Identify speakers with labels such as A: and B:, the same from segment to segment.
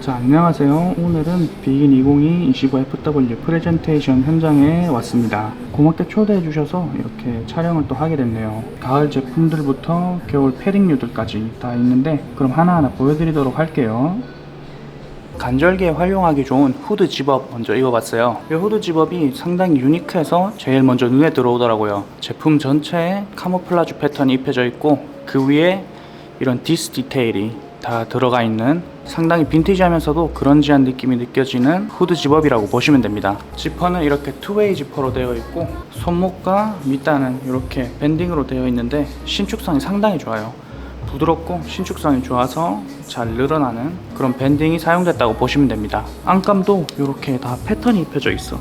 A: 자 안녕하세요 오늘은 비긴 2022 25FW 프레젠테이션 현장에 왔습니다 고맙게 초대해 주셔서 이렇게 촬영을 또 하게 됐네요 가을 제품들부터 겨울 패딩류들까지 다 있는데 그럼 하나하나 보여드리도록 할게요 간절기에 활용하기 좋은 후드 집업 먼저 입어봤어요. 이 후드 집업이 상당히 유니크해서 제일 먼저 눈에 들어오더라고요. 제품 전체에 카모플라주 패턴이 입혀져 있고 그 위에 이런 디스 디테일이 다 들어가 있는 상당히 빈티지하면서도 그런지한 느낌이 느껴지는 후드 집업이라고 보시면 됩니다. 지퍼는 이렇게 투웨이 지퍼로 되어 있고 손목과 밑단은 이렇게 밴딩으로 되어 있는데 신축성이 상당히 좋아요. 부드럽고 신축성이 좋아서 잘 늘어나는 그런 밴딩이 사용됐다고 보시면 됩니다. 안감도 이렇게 다 패턴이 입혀져 있어.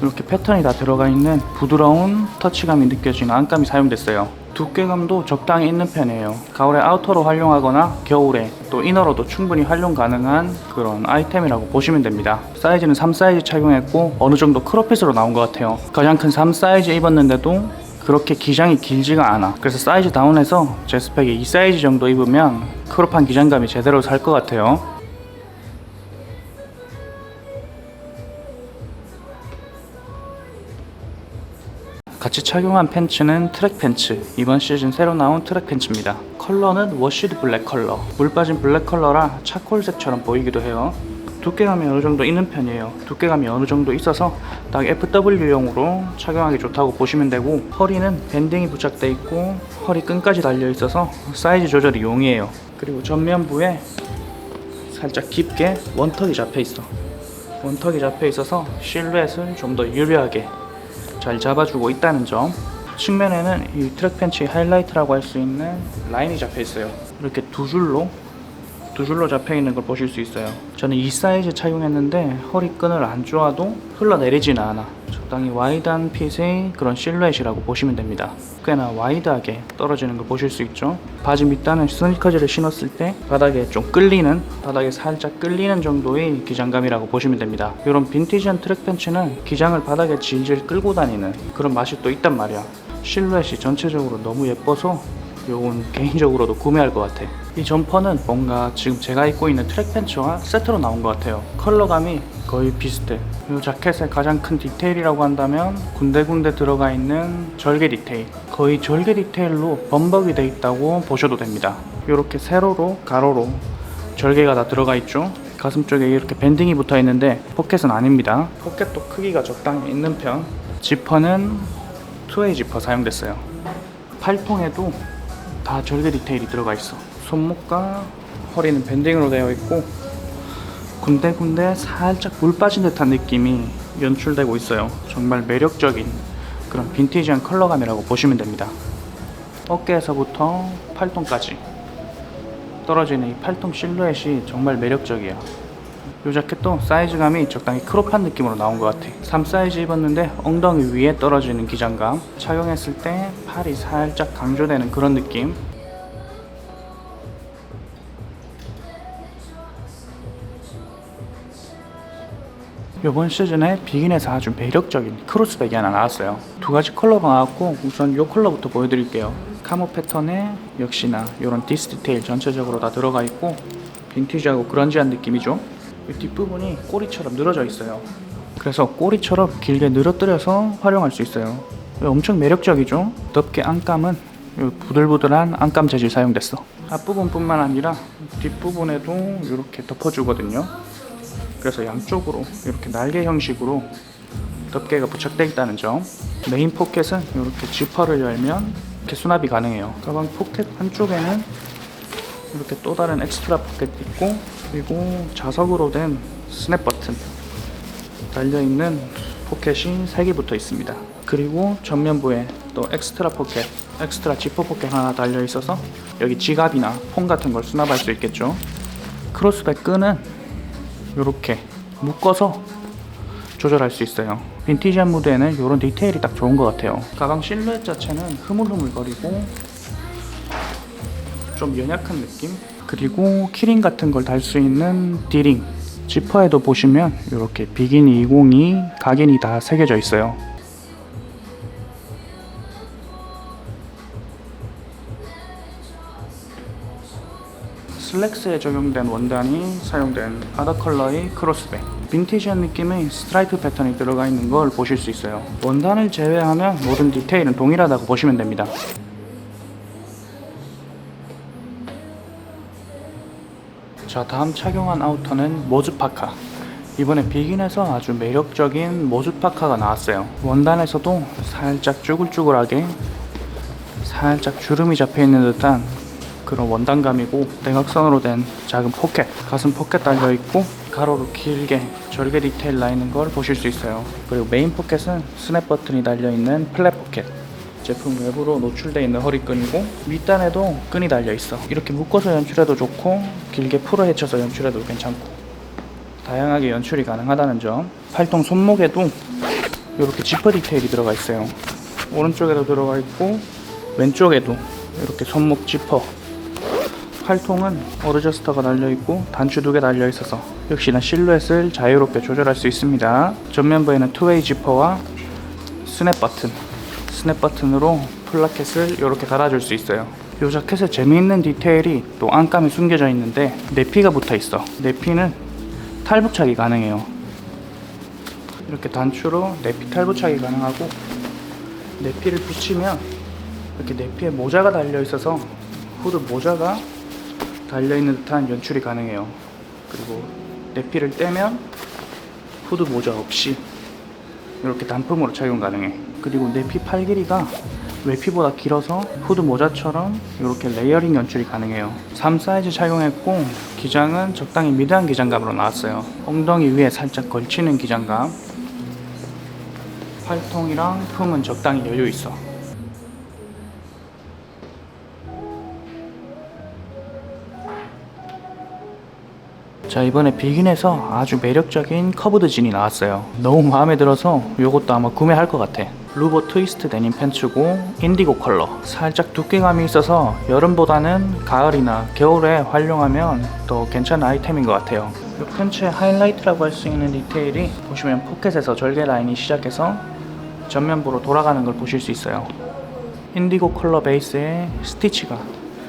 A: 이렇게 패턴이 다 들어가 있는 부드러운 터치감이 느껴지는 안감이 사용됐어요. 두께감도 적당히 있는 편이에요. 가을에 아우터로 활용하거나 겨울에 또 이너로도 충분히 활용 가능한 그런 아이템이라고 보시면 됩니다. 사이즈는 3 사이즈 착용했고 어느 정도 크롭핏으로 나온 것 같아요. 가장 큰 3 사이즈 입었는데도 그렇게 기장이 길지가 않아. 그래서 사이즈 다운해서 제 스펙에 2 사이즈 정도 입으면 크롭한 기장감이 제대로 살 것 같아요. 같이 착용한 팬츠는 트랙 팬츠. 이번 시즌 새로 나온 트랙 팬츠입니다. 컬러는 워시드 블랙 컬러. 물 빠진 블랙 컬러라 차콜색처럼 보이기도 해요. 두께감이 어느 정도 있는 편이에요. 두께감이 어느 정도 있어서 딱 FW용으로 착용하기 좋다고 보시면 되고 허리는 밴딩이 부착돼 있고 허리 끈까지 달려 있어서 사이즈 조절이 용이해요. 그리고 전면부에 살짝 깊게 원턱이 잡혀 있어. 원턱이 잡혀 있어서 실루엣을 좀 더 유려하게 잘 잡아주고 있다는 점. 측면에는 이 트랙 팬츠의 하이라이트라고 할 수 있는 라인이 잡혀 있어요. 이렇게 두 줄로 두 줄로 잡혀 있는 걸 보실 수 있어요. 저는 이 사이즈 착용했는데 허리끈을 안 조아도 흘러내리지는 않아. 적당히 와이드한 핏의 그런 실루엣이라고 보시면 됩니다. 꽤나 와이드하게 떨어지는 걸 보실 수 있죠. 바지 밑단은 스니커즈를 신었을 때 바닥에 좀 끌리는, 바닥에 살짝 끌리는 정도의 기장감이라고 보시면 됩니다. 이런 빈티지한 트랙 팬츠는 기장을 바닥에 질질 끌고 다니는 그런 맛이 또 있단 말이야. 실루엣이 전체적으로 너무 예뻐서 요건 개인적으로도 구매할 것 같아. 이 점퍼는 뭔가 지금 제가 입고 있는 트랙 팬츠와 세트로 나온 것 같아요. 컬러감이 거의 비슷해. 이 자켓의 가장 큰 디테일이라고 한다면 군데군데 들어가 있는 절개 디테일. 거의 절개 디테일로 범벅이 돼 있다고 보셔도 됩니다. 이렇게 세로로 가로로 절개가 다 들어가 있죠. 가슴 쪽에 이렇게 밴딩이 붙어 있는데 포켓은 아닙니다. 포켓도 크기가 적당히 있는 편. 지퍼는 투웨이 지퍼 사용됐어요. 팔통에도 다 절개 디테일이 들어가 있어. 손목과 허리는 밴딩으로 되어 있고 군데군데 살짝 물 빠진 듯한 느낌이 연출되고 있어요. 정말 매력적인 그런 빈티지한 컬러감이라고 보시면 됩니다. 어깨에서부터 팔통까지 떨어지는 이 팔통 실루엣이 정말 매력적이야. 이 자켓도 사이즈감이 적당히 크롭한 느낌으로 나온 것 같아. 3 사이즈 입었는데 엉덩이 위에 떨어지는 기장감. 착용했을 때 팔이 살짝 강조되는 그런 느낌. 이번 시즌에 비긴에서 아주 매력적인 크로스백이 하나 나왔어요. 두 가지 컬러가 나왔고 우선 이 컬러부터 보여드릴게요. 카모 패턴에 역시나 이런 디스 디테일 전체적으로 다 들어가 있고 빈티지하고 그런지한 느낌이죠. 이 뒷부분이 꼬리처럼 늘어져 있어요. 그래서 꼬리처럼 길게 늘어뜨려서 활용할 수 있어요. 엄청 매력적이죠. 덮개 안감은 이 부들부들한 안감 재질 사용됐어. 앞부분뿐만 아니라 뒷부분에도 이렇게 덮어주거든요. 그래서 양쪽으로 이렇게 날개 형식으로 덮개가 부착되어 있다는 점. 메인 포켓은 이렇게 지퍼를 열면 이렇게 수납이 가능해요. 가방 포켓 한쪽에는 이렇게 또 다른 엑스트라 포켓 있고 그리고 자석으로 된 스냅 버튼 달려 있는 포켓이 3개 붙어 있습니다. 그리고 전면부에 또 엑스트라 포켓, 엑스트라 지퍼 포켓 하나 달려 있어서 여기 지갑이나 폰 같은 걸 수납할 수 있겠죠. 크로스백 끈은 이렇게 묶어서 조절할 수 있어요. 빈티지한 무드에는 이런 디테일이 딱 좋은 것 같아요. 가방 실루엣 자체는 흐물흐물거리고 좀 연약한 느낌? 그리고 키링 같은 걸 달 수 있는 디링. 지퍼에도 보시면 이렇게 비기니 202 각인이 다 새겨져 있어요. 슬랙스에 적용된 원단이 사용된 아더 컬러의 크로스백 빈티지한 느낌의 스트라이프 패턴이 들어가 있는 걸 보실 수 있어요 원단을 제외하면 모든 디테일은 동일하다고 보시면 됩니다 자 다음 착용한 아우터는 모즈 파카. 이번에 비긴에서 아주 매력적인 모즈 파카가 나왔어요. 원단에서도 살짝 쭈글쭈글하게 살짝 주름이 잡혀있는 듯한 그런 원단감이고 대각선으로 된 작은 포켓. 가슴 포켓 달려있고 가로로 길게 절개 디테일 나 있는 걸 보실 수 있어요. 그리고 메인 포켓은 스냅 버튼이 달려있는 플랫 포켓 제품 외부로 노출되어 있는 허리끈이고 밑단에도 끈이 달려있어. 이렇게 묶어서 연출해도 좋고 길게 풀어 헤쳐서 연출해도 괜찮고. 다양하게 연출이 가능하다는 점. 팔통 손목에도 이렇게 지퍼 디테일이 들어가 있어요. 오른쪽에도 들어가 있고 왼쪽에도 이렇게 손목 지퍼. 팔통은 어드저스터가 달려있고 단추 두 개 달려있어서 역시나 실루엣을 자유롭게 조절할 수 있습니다. 전면부에는 투웨이 지퍼와 스냅 버튼 스냅 버튼으로 플라켓을 이렇게 달아줄 수 있어요 이 자켓에 재미있는 디테일이 또 안감이 숨겨져 있는데 내피가 붙어 있어 내피는 탈부착이 가능해요 이렇게 단추로 내피 탈부착이 가능하고 내피를 붙이면 이렇게 내피에 모자가 달려 있어서 후드 모자가 달려 있는 듯한 연출이 가능해요. 그리고 내피를 떼면 후드 모자 없이 이렇게 단품으로 착용 가능해. 그리고 내 피 팔 길이가 외피보다 길어서 후드 모자처럼 이렇게 레이어링 연출이 가능해요. 3 사이즈 착용했고 기장은 적당히 미드한 기장감으로 나왔어요. 엉덩이 위에 살짝 걸치는 기장감. 팔통이랑 품은 적당히 여유 있어. 자 이번에 비긴에서 아주 매력적인 커브드 진이 나왔어요 너무 마음에 들어서 이것도 아마 구매할 것 같아 루버 트위스트 데님 팬츠고 인디고 컬러. 살짝 두께감이 있어서 여름보다는 가을이나 겨울에 활용하면 더 괜찮은 아이템인 것 같아요. 이 팬츠의 하이라이트라고 할 수 있는 디테일이 보시면 포켓에서 절개 라인이 시작해서 전면부로 돌아가는 걸 보실 수 있어요. 인디고 컬러 베이스에 스티치가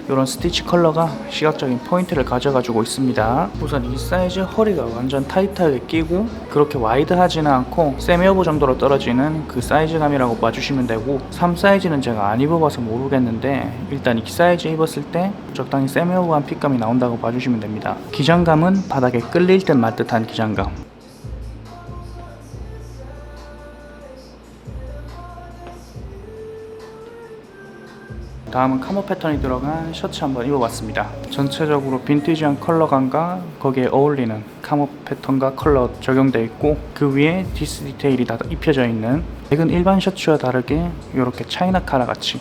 A: 이런 스티치 컬러가 시각적인 포인트를 가져가지고 있습니다. 우선 이 사이즈 허리가 완전 타이트하게 끼고 그렇게 와이드하지는 않고 세미오브 정도로 떨어지는 그 사이즈감이라고 봐주시면 되고 3 사이즈는 제가 안 입어봐서 모르겠는데 일단 이 사이즈 입었을 때 적당히 세미오브한 핏감이 나온다고 봐주시면 됩니다. 기장감은 바닥에 끌릴 듯 말 듯한 기장감 다음은 카모 패턴이 들어간 셔츠 한번 입어봤습니다. 전체적으로 빈티지한 컬러감과 거기에 어울리는 카모 패턴과 컬러 적용되어 있고 그 위에 디스 디테일이 다 입혀져 있는 백은 일반 셔츠와 다르게 이렇게 차이나 카라 같이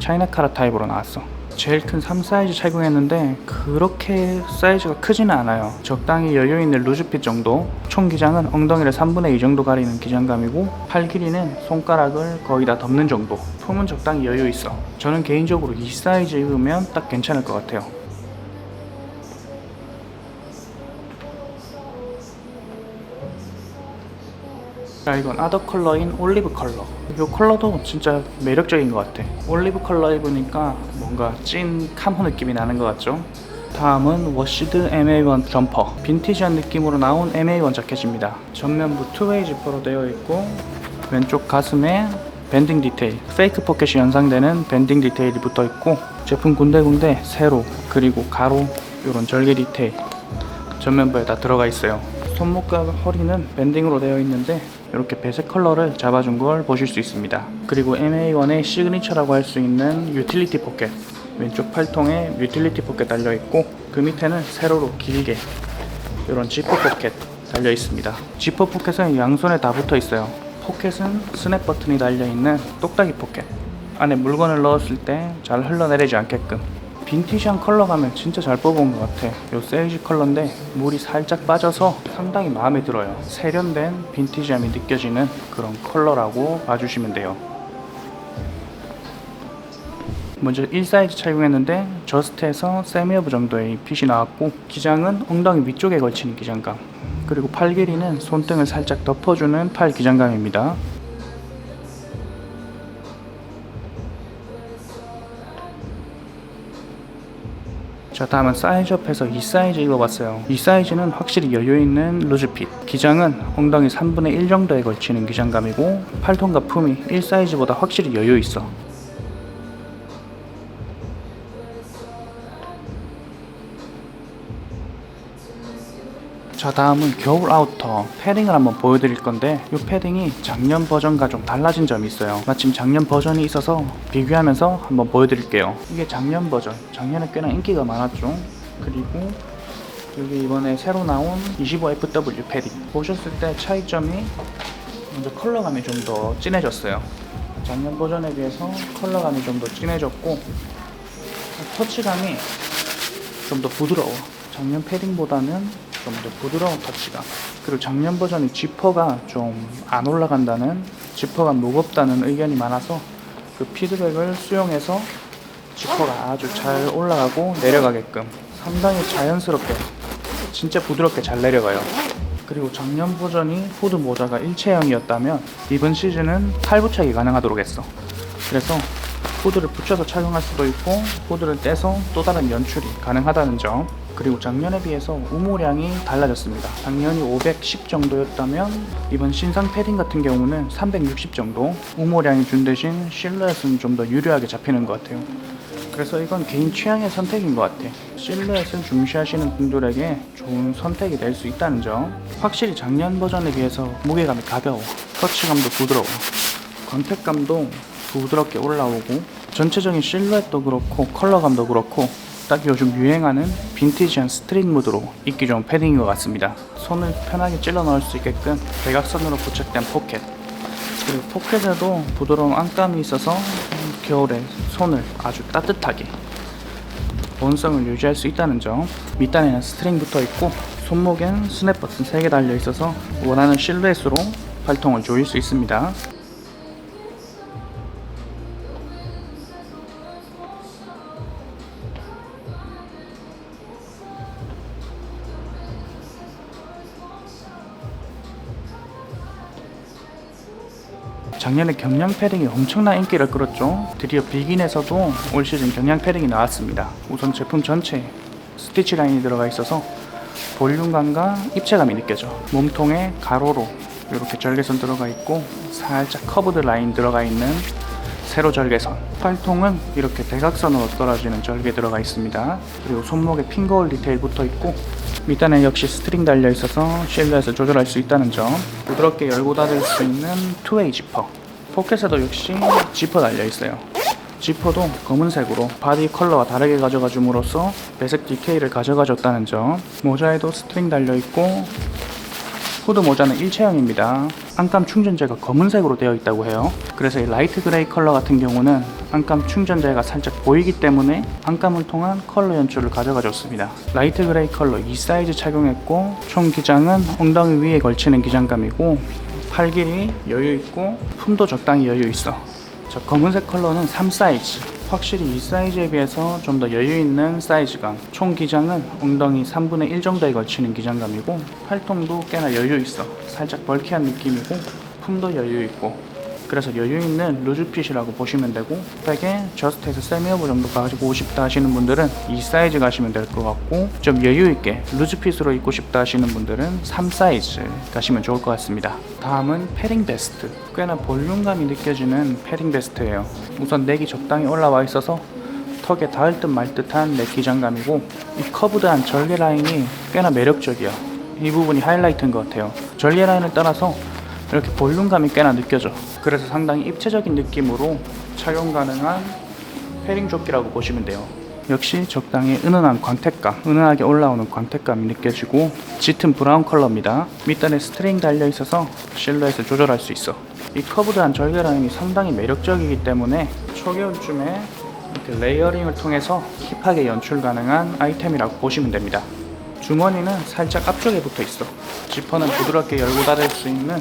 A: 차이나 카라 타입으로 나왔어. 제일 큰 3 사이즈 착용했는데 그렇게 사이즈가 크지는 않아요. 적당히 여유 있는 루즈핏 정도. 총 기장은 엉덩이를 3분의 2 정도 가리는 기장감이고 팔 길이는 손가락을 거의 다 덮는 정도. 품은 적당히 여유 있어. 저는 개인적으로 이 사이즈 입으면 딱 괜찮을 것 같아요. 자 이건 아더 컬러인 올리브 컬러 이 컬러도 진짜 매력적인 것 같아. 올리브 컬러 입으니까 뭔가 찐 카모 느낌이 나는 것 같죠? 다음은 워시드 MA1 점퍼 빈티지한 느낌으로 나온 MA1 자켓입니다. 전면부 투웨이 지퍼로 되어 있고 왼쪽 가슴에 밴딩 디테일 페이크 포켓이 연상되는 밴딩 디테일이 붙어 있고 제품 군데군데 세로 그리고 가로 이런 절개 디테일 전면부에 다 들어가 있어요 손목과 허리는 밴딩으로 되어 있는데 이렇게 배색 컬러를 잡아준 걸 보실 수 있습니다. 그리고 MA1의 시그니처라고 할 수 있는 유틸리티 포켓 왼쪽 팔통에 유틸리티 포켓 달려 있고 그 밑에는 세로로 길게 이런 지퍼 포켓 달려 있습니다. 지퍼 포켓은 양손에 다 붙어 있어요. 포켓은 스냅 버튼이 달려 있는 똑딱이 포켓. 안에 물건을 넣었을 때 잘 흘러내리지 않게끔 빈티지한 컬러감을 진짜 잘 뽑은 것 같아. 요 세이지 컬러인데 물이 살짝 빠져서 상당히 마음에 들어요. 세련된 빈티지함이 느껴지는 그런 컬러라고 봐주시면 돼요. 먼저 1 사이즈 착용했는데 저스트에서 세미어브 정도의 핏이 나왔고 기장은 엉덩이 위쪽에 걸치는 기장감 그리고 팔 길이는 손등을 살짝 덮어주는 팔 기장감입니다. 자 다음은 사이즈업해서 이 사이즈 입어봤어요. 이 사이즈는 확실히 여유있는 루즈핏. 기장은 엉덩이 3분의 1 정도에 걸치는 기장감이고 팔통과 품이 1 사이즈보다 확실히 여유있어 자 다음은 겨울 아우터 패딩을 한번 보여드릴 건데 이 패딩이 작년 버전과 좀 달라진 점이 있어요. 마침 작년 버전이 있어서 비교하면서 한번 보여드릴게요. 이게 작년 버전. 작년에 꽤나 인기가 많았죠. 그리고 여기 이번에 새로 나온 25FW 패딩. 보셨을 때 차이점이 먼저 컬러감이 좀 더 진해졌어요. 작년 버전에 비해서 컬러감이 좀 더 진해졌고 터치감이 좀 더 부드러워. 작년 패딩보다는 좀 더 부드러운 터치감. 그리고 작년 버전이 지퍼가 좀 안 올라간다는, 지퍼가 무겁다는 의견이 많아서 그 피드백을 수용해서 지퍼가 아주 잘 올라가고 내려가게끔 상당히 자연스럽게, 진짜 부드럽게 잘 내려가요. 그리고 작년 버전이 후드 모자가 일체형이었다면 이번 시즌은 팔부착이 가능하도록 했어. 그래서 후드를 붙여서 착용할 수도 있고 후드를 떼서 또 다른 연출이 가능하다는 점. 그리고 작년에 비해서 우모량이 달라졌습니다. 작년이 510 정도였다면 이번 신상 패딩 같은 경우는 360 정도. 우모량이 준 대신 실루엣은 좀 더 유려하게 잡히는 것 같아요. 그래서 이건 개인 취향의 선택인 것 같아. 실루엣을 중시하시는 분들에게 좋은 선택이 될 수 있다는 점. 확실히 작년 버전에 비해서 무게감이 가벼워. 터치감도 부드러워. 광택감도 부드럽게 올라오고 전체적인 실루엣도 그렇고 컬러감도 그렇고 딱 요즘 유행하는 빈티지한 스트릿 무드로 입기 좋은 패딩인 것 같습니다. 손을 편하게 찔러 넣을 수 있게끔 대각선으로 부착된 포켓 그리고 포켓에도 부드러운 안감이 있어서 겨울에 손을 아주 따뜻하게 보온성을 유지할 수 있다는 점 밑단에는 스트링 붙어 있고 손목엔 스냅 버튼 3개 달려 있어서 원하는 실루엣으로 팔통을 조일 수 있습니다. 작년에 경량 패딩이 엄청난 인기를 끌었죠. 드디어 비긴에서도 올 시즌 경량 패딩이 나왔습니다. 우선 제품 전체에 스티치 라인이 들어가 있어서 볼륨감과 입체감이 느껴져. 몸통에 가로로 이렇게 절개선 들어가 있고 살짝 커브드 라인 들어가 있는 세로 절개선. 팔통은 이렇게 대각선으로 떨어지는 절개 들어가 있습니다. 그리고 손목에 핑거홀 디테일 붙어 있고 밑단에 역시 스트링 달려 있어서 실루엣을 조절할 수 있다는 점. 부드럽게 열고 닫을 수 있는 투웨이 지퍼. 포켓에도 역시 지퍼 달려 있어요. 지퍼도 검은색으로 바디 컬러와 다르게 가져가 줌으로써 배색 디테일을 가져가 줬다는 점. 모자에도 스트링 달려 있고 후드 모자는 일체형입니다. 안감 충전재가 검은색으로 되어 있다고 해요. 그래서 이 라이트 그레이 컬러 같은 경우는 안감 충전재가 살짝 보이기 때문에 안감을 통한 컬러 연출을 가져가 줬습니다. 라이트 그레이 컬러 2 사이즈 착용했고 총 기장은 엉덩이 위에 걸치는 기장감이고 팔 길이 여유 있고 품도 적당히 여유 있어. 저 검은색 컬러는 3 사이즈. 확실히 이 사이즈에 비해서 좀 더 여유 있는 사이즈감. 총 기장은 엉덩이 3분의 1 정도에 걸치는 기장감이고 팔통도 꽤나 여유 있어. 살짝 벌키한 느낌이고 품도 여유 있고. 그래서 여유 있는 루즈핏이라고 보시면 되고 백에 저스트에서 세미오버 정도 가지고 싶다 하시는 분들은 이 사이즈 가시면 될 것 같고 좀 여유 있게 루즈핏으로 입고 싶다 하시는 분들은 3 사이즈 가시면 좋을 것 같습니다. 다음은 패딩 베스트. 꽤나 볼륨감이 느껴지는 패딩 베스트예요. 우선 넥이 적당히 올라와 있어서 턱에 닿을 듯 말 듯한 넥 기장감이고 이 커브드한 절개 라인이 꽤나 매력적이야. 이 부분이 하이라이트인 것 같아요. 절개 라인을 따라서 이렇게 볼륨감이 꽤나 느껴져. 그래서 상당히 입체적인 느낌으로 착용 가능한 패딩 조끼라고 보시면 돼요. 역시 적당히 은은한 광택감, 은은하게 올라오는 광택감이 느껴지고 짙은 브라운 컬러입니다. 밑단에 스트링 달려 있어서 실루엣을 조절할 수 있어. 이 커브드한 절개 라인이 상당히 매력적이기 때문에 초겨울쯤에 이렇게 레이어링을 통해서 힙하게 연출 가능한 아이템이라고 보시면 됩니다. 주머니는 살짝 앞쪽에 붙어 있어. 지퍼는 부드럽게 열고 닫을 수 있는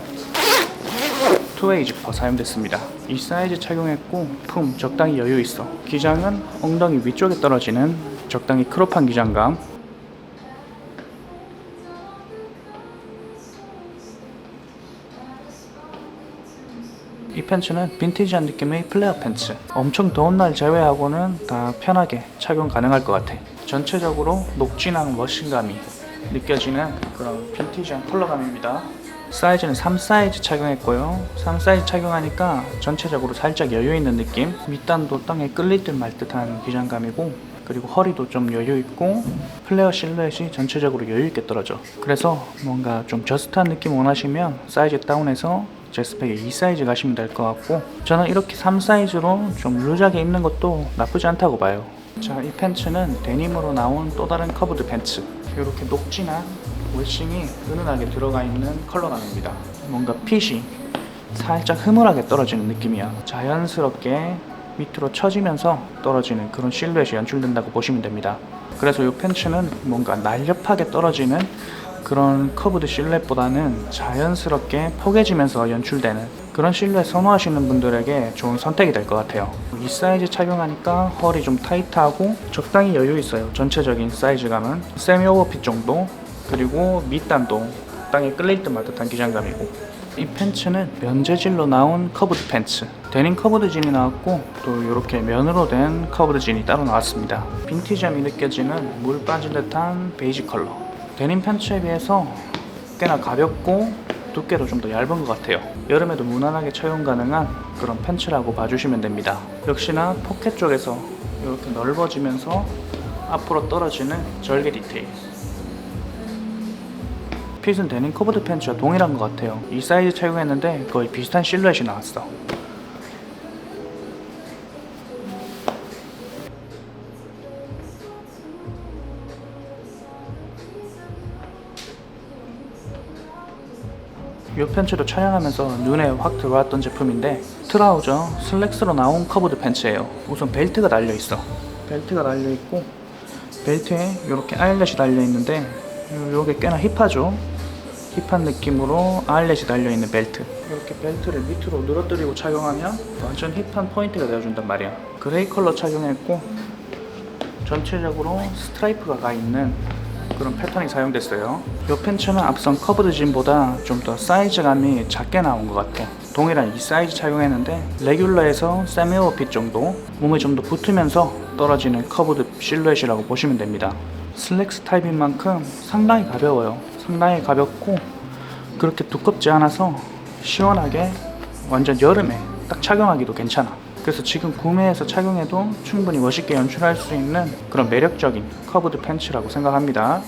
A: 투웨이 지퍼 사용됐습니다. 이 사이즈 착용했고 품 적당히 여유 있어. 기장은 엉덩이 위쪽에 떨어지는 적당히 크롭한 기장감. 이 팬츠는 빈티지한 느낌의 플레어 팬츠. 엄청 더운 날 제외하고는 다 편하게 착용 가능할 것 같아. 전체적으로 녹진한 워싱감이 느껴지는 그런 빈티지한 컬러감입니다. 사이즈는 3 사이즈 착용했고요. 3 사이즈 착용하니까 전체적으로 살짝 여유 있는 느낌. 밑단도 땅에 끌릴 듯말 듯한 기장감이고 그리고 허리도 좀 여유 있고 플레어 실루엣이 전체적으로 여유 있게 떨어져. 그래서 뭔가 좀 저스트한 느낌 원하시면 사이즈 다운해서 제 스펙에 2 사이즈 가시면 될 것 같고 저는 이렇게 3 사이즈로 좀 루즈하게 입는 것도 나쁘지 않다고 봐요. 자, 이 팬츠는 데님으로 나온 또 다른 커브드 팬츠. 이렇게 녹진한 웨싱이 은은하게 들어가 있는 컬러감입니다. 뭔가 핏이 살짝 흐물하게 떨어지는 느낌이야. 자연스럽게 밑으로 처지면서 떨어지는 그런 실루엣이 연출된다고 보시면 됩니다. 그래서 이 팬츠는 뭔가 날렵하게 떨어지는 그런 커브드 실루엣보다는 자연스럽게 포개지면서 연출되는 그런 실루엣 선호하시는 분들에게 좋은 선택이 될 것 같아요. 이 사이즈 착용하니까 허리 좀 타이트하고 적당히 여유 있어요. 전체적인 사이즈감은 세미 오버핏 정도 그리고 밑단도 땅에 끌릴 듯말 듯한 기장감이고. 이 팬츠는 면 재질로 나온 커브드 팬츠. 데님 커브드 진이 나왔고 또 이렇게 면으로 된 커브드 진이 따로 나왔습니다. 빈티지함이 느껴지는 물 빠진 듯한 베이지 컬러. 데님 팬츠에 비해서 꽤나 가볍고 두께도 좀 더 얇은 것 같아요. 여름에도 무난하게 착용 가능한 그런 팬츠라고 봐주시면 됩니다. 역시나 포켓 쪽에서 이렇게 넓어지면서 앞으로 떨어지는 절개 디테일 핏은 데님 커브드 팬츠와 동일한 것 같아요. 이 사이즈 착용했는데 거의 비슷한 실루엣이 나왔어. 이 팬츠도 촬영하면서 눈에 확 들어왔던 제품인데 트라우저 슬랙스로 나온 커브드 팬츠예요. 우선 벨트가 달려 있어. 벨트가 달려 있고 벨트에 이렇게 아일렛이 달려 있는데 요게 꽤나 힙하죠. 힙한 느낌으로 아일렛이 달려 있는 벨트. 이렇게 벨트를 밑으로 늘어뜨리고 착용하면 완전 힙한 포인트가 되어준단 말이야. 그레이 컬러 착용했고 전체적으로 스트라이프가 가 있는 그런 패턴이 사용됐어요. 이 팬츠는 앞선 커브드 진보다 좀 더 사이즈감이 작게 나온 것 같아. 동일한 이 사이즈 착용했는데 레귤러에서 세미 오버핏 정도 몸에 좀 더 붙으면서 떨어지는 커브드 실루엣이라고 보시면 됩니다. 슬랙스 타입인 만큼 상당히 가벼워요. 상당히 가볍고 그렇게 두껍지 않아서 시원하게 완전 여름에 딱 착용하기도 괜찮아. 그래서 지금 구매해서 착용해도 충분히 멋있게 연출할 수 있는 그런 매력적인 커브드 팬츠라고 생각합니다.